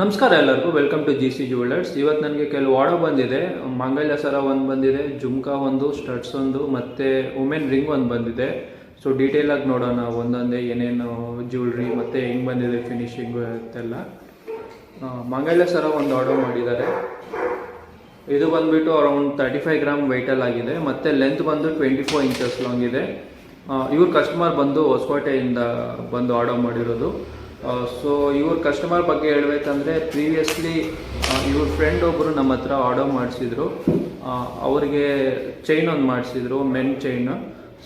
ನಮಸ್ಕಾರ ಎಲ್ಲರಿಗೂ welcome to G C jewellers ಇವತ್ತು ನನಗೆ ಕೆಲವು ಆರ್ಡರ್ ಬಂದಿದೆ. ಮಂಗಲ್ಯ ಸರ ಒಂದು ಬಂದಿದೆ, ಜುಮ್ಕಾ ಒಂದು ಸ್ಟಡ್ಸ್ ಒಂದು, ಮತ್ತು ವುಮೆನ್ ರಿಂಗ್ ಒಂದು ಬಂದಿದೆ. ಸೊ ಡೀಟೇಲಾಗಿ ನೋಡೋಣ, ಒಂದೊಂದೇ ಏನೇನು ಜ್ಯುವೆಲ್ರಿ ಮತ್ತು ಹೆಂಗೆ ಬಂದಿದೆ ಫಿನಿಶಿಂಗು ಅಂತೆಲ್ಲ. ಮಂಗಲ್ಯ ಸರ ಒಂದು ಆರ್ಡರ್ ಮಾಡಿದ್ದಾರೆ. ಇದು ಬಂದುಬಿಟ್ಟು ಅರೌಂಡ್ ತರ್ಟಿ ಫೈವ್ ಗ್ರಾಮ್ ವೆಯ್ಟಲ್ಲಿ ಆಗಿದೆ. ಮತ್ತು ಲೆಂತ್ ಬಂದು ಟ್ವೆಂಟಿ ಫೋರ್ ಇಂಚಸ್ ಲಾಂಗ್ ಇದೆ ಇವ್ರ ಕಸ್ಟಮರ್ ಬಂದು ಹೊಸಕೋಟೆಯಿಂದ ಬಂದು ಆರ್ಡರ್ ಮಾಡಿರೋದು. ಸೊ ಇವ್ರ ಕಸ್ಟಮರ್ ಬಗ್ಗೆ ಹೇಳ್ಬೇಕಂದ್ರೆ ಪ್ರೀವಿಯಸ್ಲಿ ಇವ್ರ ಫ್ರೆಂಡ್ ಒಬ್ಬರು ನಮ್ಮ ಹತ್ರ ಆರ್ಡರ್ ಮಾಡಿಸಿದ್ರು. ಅವರಿಗೆ ಚೈನ್ ಒಂದು ಮಾಡಿಸಿದ್ರು ಮೆನ್ ಚೈನ್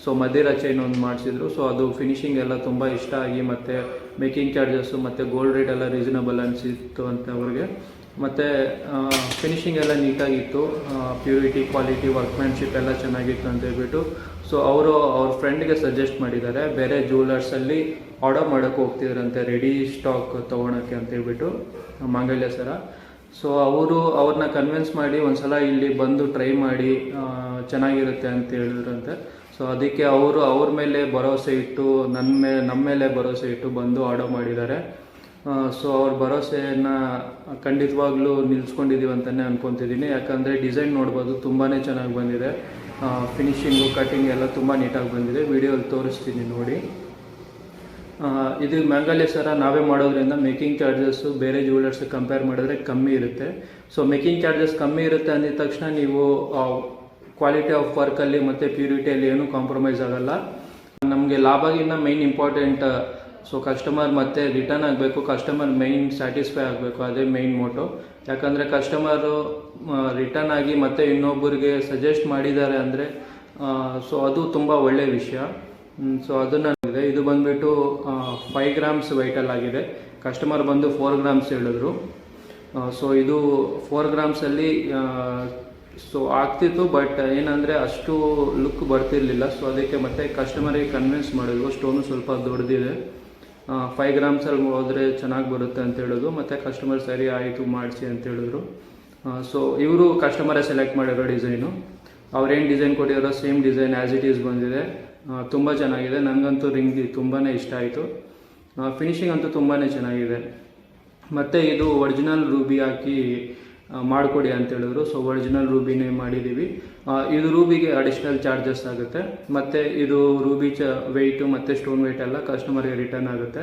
ಸೊ ಮದಿರ ಚೈನ್ ಒಂದು ಮಾಡಿಸಿದ್ರು. ಸೊ ಅದು ಫಿನಿಶಿಂಗ್ ಎಲ್ಲ ತುಂಬ ಇಷ್ಟ ಆಗಿ ಮತ್ತು ಮೇಕಿಂಗ್ ಚಾರ್ಜಸ್ಸು ಮತ್ತು ಗೋಲ್ಡ್ ರೇಟ್ ಎಲ್ಲ ರೀಸನಬಲ್ ಅನಿಸಿತ್ತು ಅಂತ ಅವ್ರಿಗೆ. ಮತ್ತು ಫಿನಿಶಿಂಗ್ ಎಲ್ಲ ನೀಟಾಗಿತ್ತು ಪ್ಯೂರಿಟಿ ಕ್ವಾಲಿಟಿ ವರ್ಕ್ಮ್ಯಾನ್ಶಿಪ್ ಎಲ್ಲ ಚೆನ್ನಾಗಿತ್ತು ಅಂತ ಹೇಳ್ಬಿಟ್ಟು ಸೊ ಅವರು ಅವ್ರ ಫ್ರೆಂಡ್ಗೆ ಸಜೆಸ್ಟ್ ಮಾಡಿದ್ದಾರೆ, ಬೇರೆ ಜ್ಯುವೆಲರ್ಸಲ್ಲಿ ಆರ್ಡರ್ ಮಾಡೋಕ್ಕೆ ಹೋಗ್ತಿದ್ರಂತೆ ರೆಡಿ ಸ್ಟಾಕ್ ತೊಗೊಳಕ್ಕೆ ಅಂತ ಹೇಳ್ಬಿಟ್ಟು, ಮಾಂಗಲ್ಯ ಸರ. ಸೊ ಅವರು ಅವ್ರನ್ನ ಕನ್ವಿನ್ಸ್ ಮಾಡಿ ಒಂದ್ಸಲ ಇಲ್ಲಿ ಬಂದು ಟ್ರೈ ಮಾಡಿ ಚೆನ್ನಾಗಿರುತ್ತೆ ಅಂತ ಹೇಳಿದ್ರಂತೆ. ಸೊ ಅದಕ್ಕೆ ಅವರು ಅವ್ರ ಮೇಲೆ ಭರವಸೆ ಇಟ್ಟು ನನ್ನ ಮೇಲೆ ನಮ್ಮ ಮೇಲೆ ಭರವಸೆ ಇಟ್ಟು ಬಂದು ಆರ್ಡರ್ ಮಾಡಿದ್ದಾರೆ. ಸೊ ಅವ್ರ ಭರವಸೆಯನ್ನು ಖಂಡಿತವಾಗ್ಲೂ ನಿಲ್ಸ್ಕೊಂಡಿದ್ದೀವಿ ಅಂತಲೇ ಅನ್ಕೊತಿದ್ದೀನಿ. ಯಾಕಂದರೆ ಡಿಸೈನ್ ನೋಡ್ಬೋದು ತುಂಬಾ ಚೆನ್ನಾಗಿ ಬಂದಿದೆ. ಫಿನಿಶಿಂಗು ಕಟಿಂಗ್ ಎಲ್ಲ ತುಂಬ ನೀಟಾಗಿ ಬಂದಿದೆ. ವಿಡಿಯೋಲಿ ತೋರಿಸ್ತೀನಿ ನೋಡಿ. ಇದು ಮ್ಯಾಂಗಲ್ಯ ಸರ ನಾವೇ ಮಾಡೋದ್ರಿಂದ ಮೇಕಿಂಗ್ ಚಾರ್ಜಸ್ಸು ಬೇರೆ ಜ್ಯುವೆಲರ್ಸ್ ಕಂಪೇರ್ ಮಾಡಿದ್ರೆ ಕಮ್ಮಿ ಇರುತ್ತೆ. ಸೊ ಮೇಕಿಂಗ್ ಚಾರ್ಜಸ್ ಕಮ್ಮಿ ಇರುತ್ತೆ ಅಂದಿದ ತಕ್ಷಣ ನೀವು ಕ್ವಾಲಿಟಿ ಆಫ್ ವರ್ಕಲ್ಲಿ ಮತ್ತು ಪ್ಯೂರಿಟಿಯಲ್ಲಿ ಏನೂ ಕಾಂಪ್ರಮೈಸ್ ಆಗೋಲ್ಲ. ನಮಗೆ ಲಾಭಗಿನ್ನ ಮೈನ್ ಇಂಪಾರ್ಟೆಂಟ್ ಸೊ ಕಸ್ಟಮರ್ ಮತ್ತೆ ರಿಟರ್ನ್ ಆಗಬೇಕು ಕಸ್ಟಮರ್ ಮೈನ್ ಸ್ಯಾಟಿಸ್ಫೈ ಆಗಬೇಕು, ಅದೇ ಮೈನ್ ಮೋಟೋ ಯಾಕಂದರೆ ಕಸ್ಟಮರು ರಿಟರ್ನ್ ಆಗಿ ಮತ್ತೆ ಇನ್ನೊಬ್ಬರಿಗೆ ಸಜೆಸ್ಟ್ ಮಾಡಿದ್ದಾರೆ ಅಂದರೆ ಸೊ ಅದು ತುಂಬ ಒಳ್ಳೆಯ ವಿಷಯ. ಸೊ ಅದನ್ನು ಇದೆ ಬಂದುಬಿಟ್ಟು ಫೈವ್ ಗ್ರಾಮ್ಸ್ ವೆಯ್ಟಲ್ಲಾಗಿದೆ ಕಸ್ಟಮರ್ ಬಂದು ಫೋರ್ ಗ್ರಾಮ್ಸ್ ಹೇಳಿದ್ರು. ಸೊ ಇದು ಫೋರ್ ಗ್ರಾಮ್ಸಲ್ಲಿ ಸೊ ಆಗ್ತಿತ್ತು ಬಟ್ ಏನಂದರೆ ಅಷ್ಟು ಲುಕ್ ಬರ್ತಿರಲಿಲ್ಲ. ಸೊ ಅದಕ್ಕೆ ಮತ್ತೆ ಕಸ್ಟಮರಿಗೆ ಕನ್ವಿನ್ಸ್ ಮಾಡಿದ್ರು. ಸ್ಟೋನು ಸ್ವಲ್ಪ ದೊಡ್ಡದಿದೆ ಫೈವ್ ಗ್ರಾಮ್ಸಲ್ಲಿ ಹೋದರೆ ಚೆನ್ನಾಗಿ ಬರುತ್ತೆ ಅಂತ ಹೇಳಿದ್ರು ಮತ್ತು ಕಸ್ಟಮರ್ ಸರಿ ಆಯಿತು ಮಾಡಿಸಿ ಅಂತ ಹೇಳಿದ್ರು. ಸೊ ಇವರು ಕಸ್ಟಮರೇ ಸೆಲೆಕ್ಟ್ ಮಾಡಿರೋ ಡಿಸೈನು ಅವ್ರೇನು ಡಿಸೈನ್ ಕೊಟ್ಟಿರೋ same design as it is ಬಂದಿದೆ. ತುಂಬ ಚೆನ್ನಾಗಿದೆ. ನನಗಂತೂ ರಿಂಗ್ ತುಂಬಾ ಇಷ್ಟ ಆಯಿತು. ಫಿನಿಶಿಂಗ್ ಅಂತೂ ತುಂಬಾ ಚೆನ್ನಾಗಿದೆ. ಮತ್ತು ಇದು ಒರಿಜಿನಲ್ ರೂಬಿ ಹಾಕಿ ಮಾಡಿಕೊಡಿ ಅಂತ ಹೇಳಿದ್ರು. ಸೊ ಒರಿಜಿನಲ್ ರೂಬಿನೇ ಮಾಡಿದ್ದೀವಿ ಇದು ರೂಬಿಗೆ ಅಡಿಷ್ನಲ್ ಚಾರ್ಜಸ್ ಆಗುತ್ತೆ. ಮತ್ತು ಇದು ರೂಬಿ ಚ ವೆಯ್ಟು ಮತ್ತು ಸ್ಟೋನ್ ವೆಯ್ಟ್ ಎಲ್ಲ ಕಸ್ಟಮರ್ಗೆ ರಿಟರ್ನ್ ಆಗುತ್ತೆ.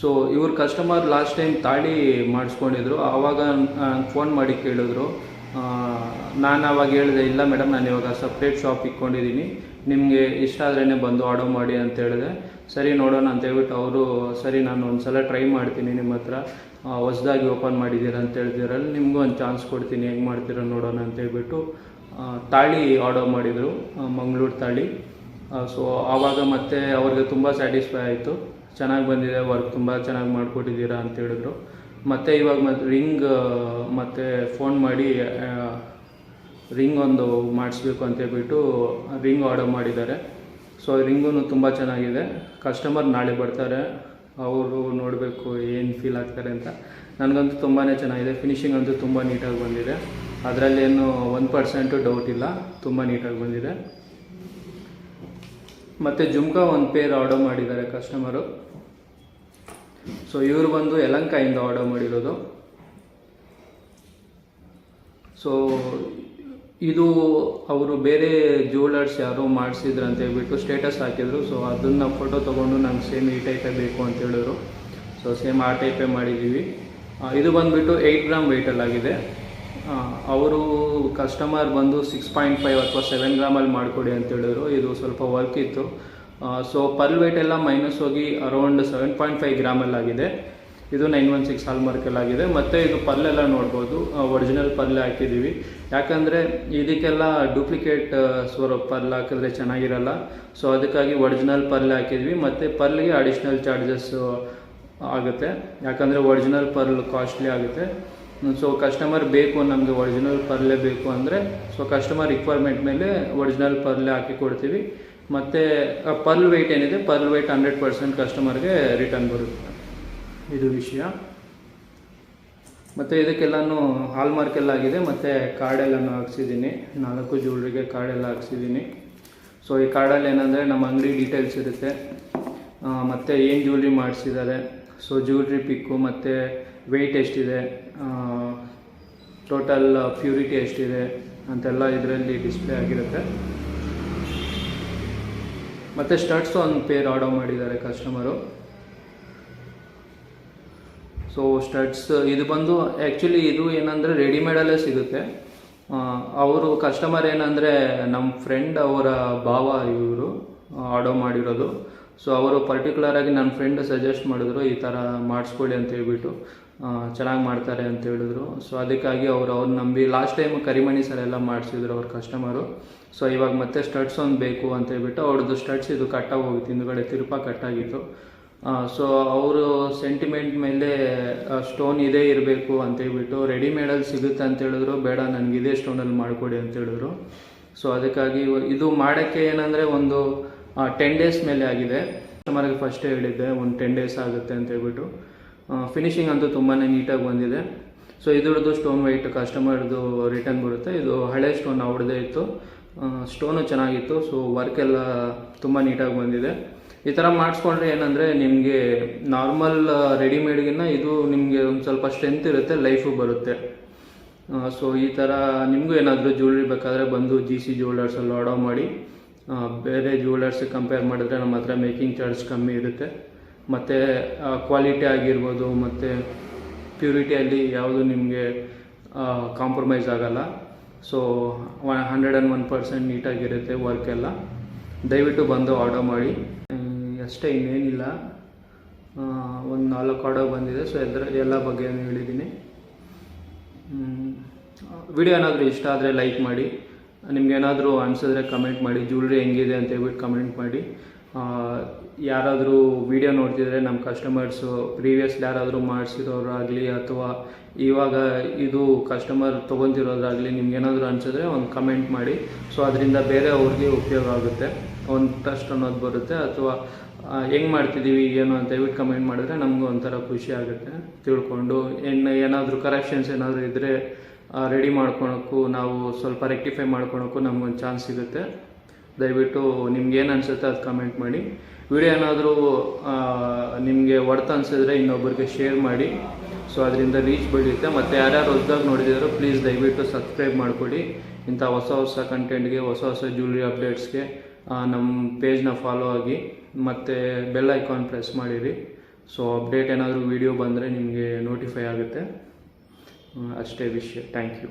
ಸೊ ಇವ್ರು ಕಸ್ಟಮರ್ ಲಾಸ್ಟ್ ಟೈಮ್ ತಾಳಿ ಮಾಡಿಸ್ಕೊಂಡಿದ್ರು. ಆವಾಗ ಫೋನ್ ಮಾಡಿ ಕೇಳಿದ್ರು. ನಾನು ಆವಾಗ ಹೇಳಿದೆ, ಇಲ್ಲ ಮೇಡಮ್ ನಾನು ಇವಾಗ ಸಪ್ರೇಟ್ ಶಾಪ್ ಇಟ್ಕೊಂಡಿದ್ದೀನಿ ನಿಮಗೆ ಇಷ್ಟ ಆದ್ರೇ ಬಂದು ಆರ್ಡರ್ ಮಾಡಿ ಅಂತ ಹೇಳಿದೆ. ಸರಿ, ನೋಡೋಣ ಅಂತ ಹೇಳ್ಬಿಟ್ಟು ಅವರು, ಸರಿ, ನಾನು ಒಂದು ಸಲ ಟ್ರೈ ಮಾಡ್ತೀನಿ ನಿಮ್ಮ ಹತ್ರ. ಹೊಸ್ದಾಗಿ ಓಪನ್ ಮಾಡಿದ್ದೀರ ಅಂತ ಹೇಳ್ತಿರಲ್ಲ ನಿಮಗೂ ಒಂದು ಚಾನ್ಸ್ ಕೊಡ್ತೀನಿ, ಹೆಂಗೆ ಮಾಡ್ತೀರ ನೋಡೋಣ ಅಂತ ಹೇಳ್ಬಿಟ್ಟು ತಾಳಿ ಆರ್ಡರ್ ಮಾಡಿದರು ಮಂಗಳೂರು ತಾಳಿ. ಸೊ ಆವಾಗ ಮತ್ತೆ ಅವ್ರಿಗೆ ತುಂಬ ಸ್ಯಾಟಿಸ್ಫೈ ಆಯಿತು. ಚೆನ್ನಾಗಿ ಬಂದಿದೆ ವರ್ಕ್ ತುಂಬ ಚೆನ್ನಾಗಿ ಮಾಡಿಕೊಟ್ಟಿದ್ದೀರಾ ಅಂತ ಹೇಳಿದ್ರು. ಮತ್ತು ಇವಾಗ ಮತ್ತೆ ರಿಂಗ್ ಮತ್ತು ಫೋನ್ ಮಾಡಿ ರಿಂಗ್ ಒಂದು ಮಾಡಿಸ್ಬೇಕು ಅಂತ ಹೇಳ್ಬಿಟ್ಟು ರಿಂಗ್ ಆರ್ಡರ್ ಮಾಡಿದ್ದಾರೆ. ಸೊ ರಿಂಗೂ ತುಂಬ ಚೆನ್ನಾಗಿದೆ. ಕಸ್ಟಮರ್ ನಾಳೆ ಬರ್ತಾರೆ. ಅವರು ನೋಡಬೇಕು ಏನು ಫೀಲ್ ಆಗ್ತಾರೆ ಅಂತ. ನನಗಂತೂ ತುಂಬಾ ಚೆನ್ನಾಗಿದೆ. ಫಿನಿಶಿಂಗ್ ಅಂತೂ ತುಂಬ ನೀಟಾಗಿ ಬಂದಿದೆ. ಅದರಲ್ಲೇನು ಒನ್ ಪರ್ಸೆಂಟು ಡೌಟ್ ಇಲ್ಲ. ತುಂಬ ನೀಟಾಗಿ ಬಂದಿದೆ. ಮತ್ತು ಜುಮ್ಕಾ ಒಂದು ಪೇರ್ ಆರ್ಡರ್ ಮಾಡಿದ್ದಾರೆ ಕಸ್ಟಮರು ಸೊ ಇವರು ಬಂದು ಯಲಂಕಾಯಿಂದ ಆರ್ಡರ್ ಮಾಡಿರೋದು. ಸೊ ಇದು ಅವರು ಬೇರೆ ಜ್ಯುವೆಲರ್ಸ್ ಯಾರೋ ಮಾಡಿಸಿದ್ರು ಅಂತ ಹೇಳ್ಬಿಟ್ಟು ಸ್ಟೇಟಸ್ ಹಾಕಿದ್ರು. ಸೊ ಅದನ್ನು ಫೋಟೋ ತೊಗೊಂಡು ನಂಗೆ ಸೇಮ್ ಈ ಟೈಪೇ ಬೇಕು ಅಂತ ಹೇಳಿದ್ರು. ಸೊ ಸೇಮ್ ಆ ಟೈಪೇ ಮಾಡಿದ್ದೀವಿ ಇದು ಬಂದುಬಿಟ್ಟು ಏಯ್ಟ್ ಗ್ರಾಮ್ ವೆಯ್ಟಲ್ಲಾಗಿದೆ ಅವರು ಕಸ್ಟಮರ್ ಬಂದು ಸಿಕ್ಸ್ ಪಾಯಿಂಟ್ ಫೈವ್ ಅಥವಾ ಸೆವೆನ್ ಗ್ರಾಮಲ್ಲಿ ಮಾಡಿಕೊಡಿ ಅಂತ ಹೇಳಿದ್ರು. ಇದು ಸ್ವಲ್ಪ ವರ್ಕ್ ಇತ್ತು. ಸೊ ಪರ್ ವೆಯ್ಟ್ ಎಲ್ಲ ಮೈನಸ್ ಹೋಗಿ ಅರೌಂಡ್ ಸೆವೆನ್ ಪಾಯಿಂಟ್ ಫೈವ್ ಗ್ರಾಮಲ್ಲಾಗಿದೆ ಇದು ನೈನ್ ಒನ್ ಸಿಕ್ಸ್ ಹಾಲ್ಮಾರ್ಕಲ್ಲಾಗಿದೆ ಮತ್ತು ಇದು ಪಲ್ಲೆಲ್ಲ ನೋಡ್ಬೋದು. ಒರಿಜಿನಲ್ ಪಲ್ಲೆ ಹಾಕಿದ್ದೀವಿ. ಯಾಕಂದರೆ ಇದಕ್ಕೆಲ್ಲ ಡೂಪ್ಲಿಕೇಟ್ ಸ್ವರ ಪಲ್ಲೆ ಹಾಕಿದ್ರೆ ಚೆನ್ನಾಗಿರಲ್ಲ. ಸೊ ಅದಕ್ಕಾಗಿ ಒರಿಜಿನಲ್ ಪಲ್ಲೆ ಹಾಕಿದ್ವಿ. ಮತ್ತು ಪಲ್ಲಿಗೆ ಅಡಿಷ್ನಲ್ ಚಾರ್ಜಸ್ ಆಗುತ್ತೆ. ಯಾಕಂದರೆ ಒರಿಜಿನಲ್ ಪರ್ಲ್ ಕಾಸ್ಟ್ಲಿ ಆಗುತ್ತೆ. ಸೊ ಕಸ್ಟಮರ್ ಬೇಕು, ನಮಗೆ ಒರಿಜಿನಲ್ ಪರ್ಲೆ ಬೇಕು ಅಂದರೆ ಸೊ ಕಸ್ಟಮರ್ ರಿಕ್ವೈರ್ಮೆಂಟ್ ಮೇಲೆ ಒರಿಜಿನಲ್ ಪರ್ಲೆ ಹಾಕಿ ಕೊಡ್ತೀವಿ. ಮತ್ತು ಪರ್ಲ್ ವೆಯ್ಟ್ ಏನಿದೆ? ಪರ್ಲ್ ವೆಯ್ಟ್ ಹಂಡ್ರೆಡ್ ಪರ್ಸೆಂಟ್ ಕಸ್ಟಮರ್ಗೆ ರಿಟರ್ನ್ ಬರುತ್ತೆ. ಇದು ವಿಷಯ. ಮತ್ತು ಇದಕ್ಕೆಲ್ಲನೂ ಹಾಲ್ಮಾರ್ಕ್ ಎಲ್ಲ ಆಗಿದೆ ಮತ್ತು ಕಾರ್ಡೆಲ್ಲನೂ ಹಾಕ್ಸಿದ್ದೀನಿ. ನಾಲ್ಕು ಜೂಲ್ರಿಗೆ ಕಾರ್ಡೆಲ್ಲ ಹಾಕ್ಸಿದ್ದೀನಿ. ಸೊ ಈ ಕಾರ್ಡಲ್ಲಿ ಏನಂದರೆ ನಮ್ಮ ಅಂಗಡಿ ಡೀಟೇಲ್ಸ್ ಇರುತ್ತೆ. ಮತ್ತು ಏನು ಜ್ಯೂಲ್ರಿ ಮಾಡಿಸಿದ್ದಾರೆ. ಸೊ ಜ್ಯೂಲ್ರಿ ಪಿಕ್ಕು ಮತ್ತು ವೆಯ್ಟ್ ಎಷ್ಟಿದೆ. ಟೋಟಲ್ ಪ್ಯೂರಿಟಿ ಎಷ್ಟಿದೆ ಅಂತೆಲ್ಲ ಇದರಲ್ಲಿ ಡಿಸ್ಪ್ಲೇ ಆಗಿರುತ್ತೆ. ಮತ್ತು ಸ್ಟರ್ಟ್ಸ್ ಒಂದು ಪೇರ್ ಆರ್ಡರ್ ಮಾಡಿದ್ದಾರೆ ಕಸ್ಟಮರು ಸೊ ಸ್ಟಡ್ಸ್ ಇದು ಬಂದು ಆ್ಯಕ್ಚುಲಿ ಇದು ಏನಂದರೆ ರೆಡಿಮೇಡಲ್ಲೇ ಸಿಗುತ್ತೆ. ಅವರು ಕಸ್ಟಮರ್ ಏನಂದರೆ ನಮ್ಮ ಫ್ರೆಂಡ್ ಅವರ ಭಾವ ಇವರು ಆರ್ಡರ್ ಮಾಡಿರೋದು. ಸೊ ಅವರು ಪರ್ಟಿಕ್ಯುಲರಾಗಿ ನನ್ನ ಫ್ರೆಂಡ್ ಸಜೆಸ್ಟ್ ಮಾಡಿದ್ರು, ಈ ಥರ ಮಾಡಿಸ್ಕೊಳ್ಳಿ ಅಂತ ಹೇಳ್ಬಿಟ್ಟು ಚೆನ್ನಾಗಿ ಮಾಡ್ತಾರೆ ಅಂತ ಹೇಳಿದ್ರು. ಸೊ ಅದಕ್ಕಾಗಿ ಅವರು ಅವ್ರು ನಂಬಿ ಲಾಸ್ಟ್ ಟೈಮ್ ಕರಿಮಣಿ ಸರ್ ಎಲ್ಲ ಮಾಡಿಸಿದ್ರು ಅವ್ರ ಕಸ್ಟಮರು ಸೊ ಇವಾಗ ಮತ್ತೆ ಸ್ಟಡ್ಸ್ ಒಂದು ಬೇಕು ಅಂತ ಹೇಳ್ಬಿಟ್ಟು ಅವ್ರದ್ದು ಸ್ಟಡ್ಸ್ ಇದು ಕಟ್ಟಾಗಿ ಹೋಗಿತ್ತು ಹಿಂದುಗಡೆ ತಿರುಪ ಕಟ್ಟಾಗಿತ್ತು ಸೊ ಅವರು ಸೆಂಟಿಮೆಂಟ್ ಮೇಲೆ ಸ್ಟೋನ್ ಇದೇ ಇರಬೇಕು ಅಂತ ಹೇಳ್ಬಿಟ್ಟು ರೆಡಿಮೇಡಲ್ಲಿ ಸಿಗುತ್ತೆ ಅಂತ ಹೇಳಿದ್ರು. ಬೇಡ, ನನಗೆ ಇದೇ ಸ್ಟೋನಲ್ಲಿ ಮಾಡಿಕೊಡಿ ಅಂತ ಹೇಳಿದ್ರು. ಸೊ ಅದಕ್ಕಾಗಿ ಇದು ಮಾಡೋಕ್ಕೆ ಏನಂದರೆ ಒಂದು ಟೆನ್ ಡೇಸ್ ಮೇಲೆ ಆಗಿದೆ. ಕಸ್ಟಮರ್ಗೆ ಫಸ್ಟೇ ಹೇಳಿದ್ದೆ, ಒಂದು ಟೆನ್ ಡೇಸ್ ಆಗುತ್ತೆ ಅಂತ ಹೇಳ್ಬಿಟ್ಟು. ಫಿನಿಶಿಂಗ್ ಅಂತೂ ತುಂಬಾ ನೀಟಾಗಿ ಬಂದಿದೆ. ಸೊ ಇದ್ರದ್ದು ಸ್ಟೋನ್ ವೈಟ್ ಕಸ್ಟಮರ್ದು ರಿಟರ್ನ್ ಬರುತ್ತೆ. ಇದು ಹಳೆ ಸ್ಟೋನ್ ಅವ್ರದ್ದೇ ಇತ್ತು. ಸ್ಟೋನು ಚೆನ್ನಾಗಿತ್ತು. ಸೊ ವರ್ಕ್ ಎಲ್ಲ ತುಂಬ ನೀಟಾಗಿ ಬಂದಿದೆ. ಈ ಥರ ಮಾಡಿಸ್ಕೊಂಡ್ರೆ ಏನಂದರೆ ನಿಮಗೆ ನಾರ್ಮಲ್ ರೆಡಿಮೇಡ್ಗಿನ್ನ ಇದು ನಿಮಗೆ ಒಂದು ಸ್ವಲ್ಪ ಸ್ಟ್ರೆಂತ್ ಇರುತ್ತೆ ಲೈಫು ಬರುತ್ತೆ. ಸೊ ಈ ಥರ ನಿಮಗೂ ಏನಾದರೂ ಜ್ಯುವೆಲ್ರಿ ಬೇಕಾದರೆ ಬಂದು ಜಿ ಸಿ ಜ್ಯುವೆಲರ್ಸಲ್ಲಿ ಆರ್ಡರ್ ಮಾಡಿ. ಬೇರೆ ಜ್ಯುವೆಲರ್ಸಿಗೆ ಕಂಪೇರ್ ಮಾಡಿದ್ರೆ ನಮ್ಮ ಹತ್ರ ಮೇಕಿಂಗ್ ಚಾರ್ಜ್ ಕಮ್ಮಿ ಇರುತ್ತೆ. ಮತ್ತು ಕ್ವಾಲಿಟಿ ಆಗಿರ್ಬೋದು, ಮತ್ತು ಪ್ಯೂರಿಟಿಯಲ್ಲಿ ಯಾವುದು ನಿಮಗೆ ಕಾಂಪ್ರಮೈಸ್ ಆಗೋಲ್ಲ. So hundred and one percent ನೀಟಾಗಿರುತ್ತೆ ವರ್ಕೆಲ್ಲ ದಯವಿಟ್ಟು ಬಂದು ಆರ್ಡರ್ ಮಾಡಿ. ಅಷ್ಟೇ ಇನ್ನೇನಿಲ್ಲ. ಒಂದು ನಾಲ್ಕು ಆರ್ಡರ್ ಬಂದಿದೆ ಸೊ ಎಲ್ಲರ ಎಲ್ಲ ಬಗ್ಗೆ ಹೇಳಿದ್ದೀನಿ. ವಿಡಿಯೋ ಏನಾದರೂ ಇಷ್ಟ ಆದರೆ ಲೈಕ್ ಮಾಡಿ ನಿಮ್ಗೇನಾದರೂ ಅನಿಸಿದ್ರೆ ಕಮೆಂಟ್ ಮಾಡಿ ಜ್ಯುವೆಲ್ರಿ ಹೆಂಗಿದೆ ಅಂತ ಹೇಳ್ಬಿಟ್ಟು ಕಮೆಂಟ್ ಮಾಡಿ. ಯಾರಾದರೂ ವಿಡಿಯೋ ನೋಡ್ತಿದ್ರೆ ನಮ್ಮ ಕಸ್ಟಮರ್ಸು ಪ್ರೀವಿಯಸ್ ಯಾರಾದರೂ ಮಾಡಿಸಿರೋರಾಗಲಿ ಅಥವಾ ಇವಾಗ ಇದು ಕಸ್ಟಮರ್ ತೊಗೊತಿರೋದಾಗಲಿ ನಿಮ್ಗೇನಾದರೂ ಅನಿಸಿದ್ರೆ ಒಂದು ಕಮೆಂಟ್ ಮಾಡಿ. ಸೊ ಅದರಿಂದ ಬೇರೆ ಅವ್ರಿಗೆ ಉಪಯೋಗ ಆಗುತ್ತೆ. ಒಂದು ಟ್ರಸ್ಟ್ ಅನ್ನೋದು ಬರುತ್ತೆ ಅಥವಾ ಹೆಂಗೆ ಮಾಡ್ತಿದ್ದೀವಿ ಏನು ಅಂತ ಹೇಳ್ಬಿಟ್ಟು ಕಮೆಂಟ್ ಮಾಡಿದ್ರೆ ನಮಗೂ ಒಂಥರ ಖುಷಿ ಆಗುತ್ತೆ. ತಿಳ್ಕೊಂಡು, ಇನ್ನು ಏನಾದರೂ ಕರೆಕ್ಷನ್ಸ್ ಏನಾದರೂ ಇದ್ದರೆ ರೆಡಿ ಮಾಡ್ಕೊಳಕ್ಕೂ, ನಾವು ಸ್ವಲ್ಪ ರೆಕ್ಟಿಫೈ ಮಾಡ್ಕೊಳಕ್ಕೂ ನಮ್ಗೊಂದು ಚಾನ್ಸ್ ಸಿಗುತ್ತೆ. ದಯವಿಟ್ಟು ನಿಮ್ಗೆ ಏನು ಅನಿಸುತ್ತೆ ಅದು ಕಮೆಂಟ್ ಮಾಡಿ. ವಿಡಿಯೋ ಏನಾದರೂ ನಿಮಗೆ ವರ್ತ್ ಅನಿಸಿದ್ರೆ ಇನ್ನೊಬ್ಬರಿಗೆ ಶೇರ್ ಮಾಡಿ. ಸೊ ಅದರಿಂದ ರೀಚ್ ಬೆಳೆಯುತ್ತೆ. ಮತ್ತು ಯಾರ್ಯಾರು ಹೊಸದಾಗಿ ನೋಡಿದಿರೋ ಪ್ಲೀಸ್ ದಯವಿಟ್ಟು ಸಬ್ಸ್ಕ್ರೈಬ್ ಮಾಡಿಕೊಡಿ. ಇಂಥ ಹೊಸ ಹೊಸ ಕಂಟೆಂಟ್ಗೆ ಹೊಸ ಹೊಸ ಜ್ಯುವೆಲ್ರಿ ಅಪ್ಡೇಟ್ಸ್ಗೆ ನಮ್ಮ ಪೇಜ್ನ ಫಾಲೋ ಆಗಿ ಮತ್ತು ಬೆಲ್ ಐಕಾನ್ ಪ್ರೆಸ್ ಮಾಡಿರಿ. ಸೊ ಅಪ್ಡೇಟ್ ಏನಾದರೂ ವೀಡಿಯೋ ಬಂದರೆ ನಿಮಗೆ ನೋಟಿಫೈ ಆಗುತ್ತೆ. ಅಷ್ಟೇ ವಿಷಯ ಥ್ಯಾಂಕ್ ಯು